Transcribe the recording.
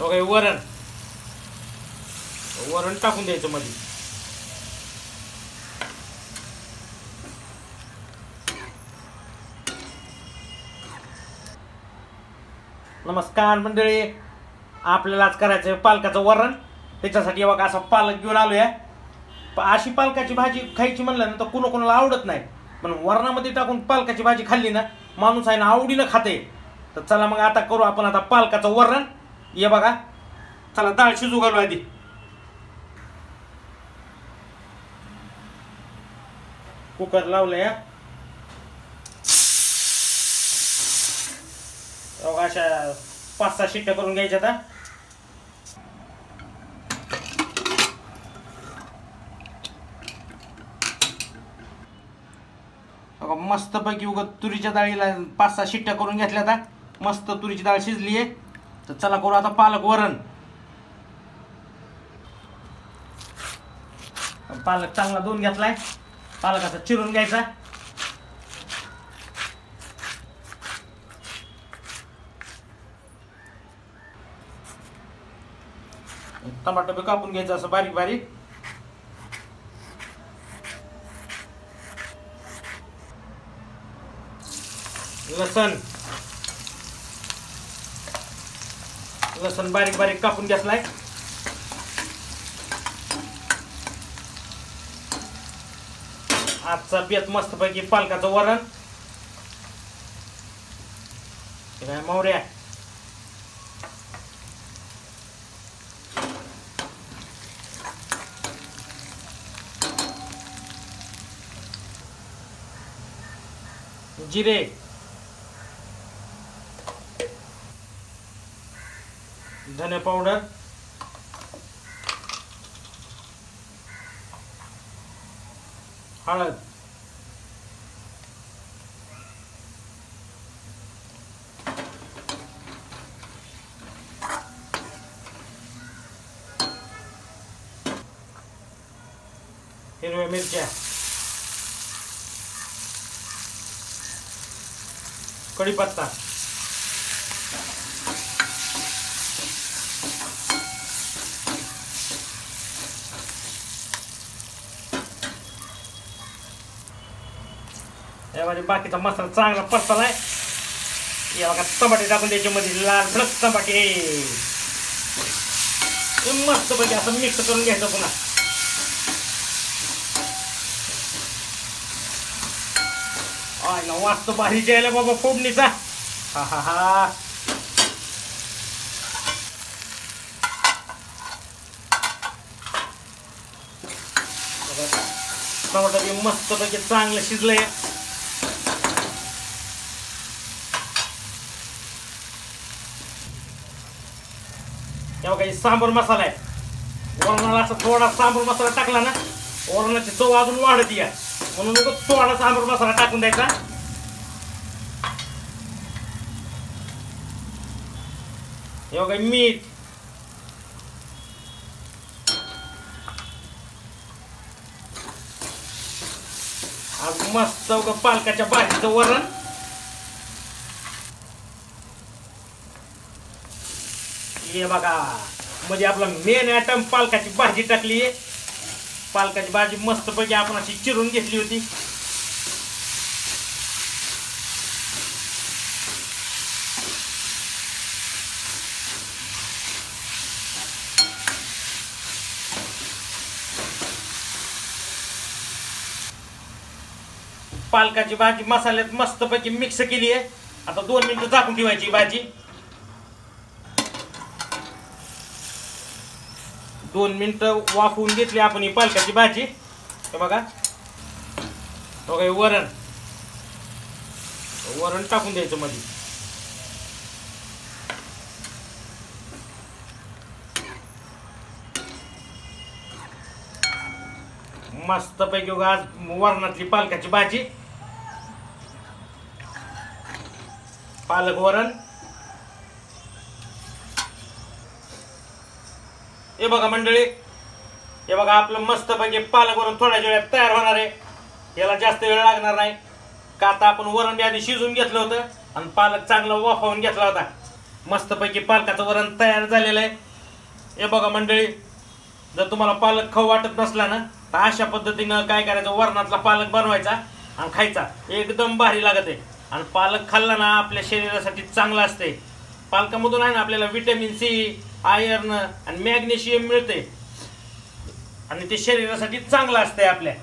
तो काय वरण. वरण टाकून द्यायचं मध्ये नमस्कार मंडळी. आपल्याला आज करायचं पालकाचं वरण. त्याच्यासाठी बघा असा पालक घेऊन आलो प- अशी पालकाची भाजी खायची म्हणलं ना तर कुणा कोणाला आवडत नाही. पण वरणामध्ये टाकून पालकाची भाजी खाल्ली ना माणूस आहे ना आवडीनं खाते. तर चला मग आता करू आपण आता पालकाचं वरण. ये बघा. चला डाळ शिजू घालू आधी. कुकर लावलंय या अशा पाच सहा शिट्ट्या करून घ्यायच्या आता मस्त मस्तपैकी उगत तुरीच्या डाळीला पाच सहा शिट्ट्या करून घेतल्या आता मस्त तुरीची डाळ शिजली आहे तर चला करू आता पालक वरण. पालक चांगला दोन घेतलाय. पालकाचा चिरून घ्यायचा. टमाटर बी कापून घ्यायचं असं बारीक बारीक. लसण. लसण बारीक बारीक कापून घेतलाय. आजचा बेत मस्तपैकी पालकाचं वरण. हे काय मोहऱ्या जिरे. धने पावडर हळद हिरव्या मिरच्या। कढीपत्ता। यामध्ये बाकीचा मसाला चांगला परतालाय या बघा टमाटे टाकून त्याच्यामध्ये लाल भडक टमाटे मस्त पैकी असं मिक्स करून घ्यायचं पुन्हा. आय ना वाचतो भारी जायला बाबा फोडणीचा. हा हा हा. टमाटर मस्त पैकी चांगलं शिजलंय. तेव्हा काही सांबर मसाला आहे. वरणाला असा थोडा सांबर मसाला टाकला ना वरणाची चव अजून वाढत या म्हणून उगाच थोडा सांबर मसाला टाकून द्यायचा. हे बघा मीठ. आज मस्त पालकाच्या भाजीचं वरण. हे बघा. म्हणजे आपला मेन आयटम पालकाची भाजी टाकली. आहे पालकाची भाजी मस्तपैकी आपण अशी चिरून घेतली होती. पालकाची भाजी मसाल्यात मस्तपैकी मिक्स केली आहे. आता दोन मिनिटं झाकून ठेवायची भाजी. दोन मिनटं वाफवून घेतली आपण ही पालकाची भाजी. हे बघा. बघा हे वरण. वरण टाकून द्यायचं मध्ये मस्त पैकी आज वरणातली पालकाची भाजी. पालक वरण. हे बघा मंडळी. हे बघा आपलं मस्तपैकी पालक वरून थोड्या वेळात तयार होणार आहे. याला जास्त वेळ लागणार नाही. का आता आपण वरण बी आधी शिजून घेतलं होतं आणि पालक चांगला वाफावून घेतला होता. मस्तपैकी पालकाचं वरण तयार झालेलं आहे. हे बघा मंडळी जर तुम्हाला पालक खाऊ वाटत नसला ना तर अशा पद्धतीनं काय करायचं? वरणातला पालक बनवायचा आणि खायचा. एकदम भारी लागत आहे. आणि पालक खाल्ला ना आपल्या शरीरासाठी चांगला असते पालकामधून आहे ना आपल्याला विटॅमिन सी आयर्न आणि मॅग्नेशियम मिळते आणि ते शरीरासाठी चांगलं असतंय आपल्या.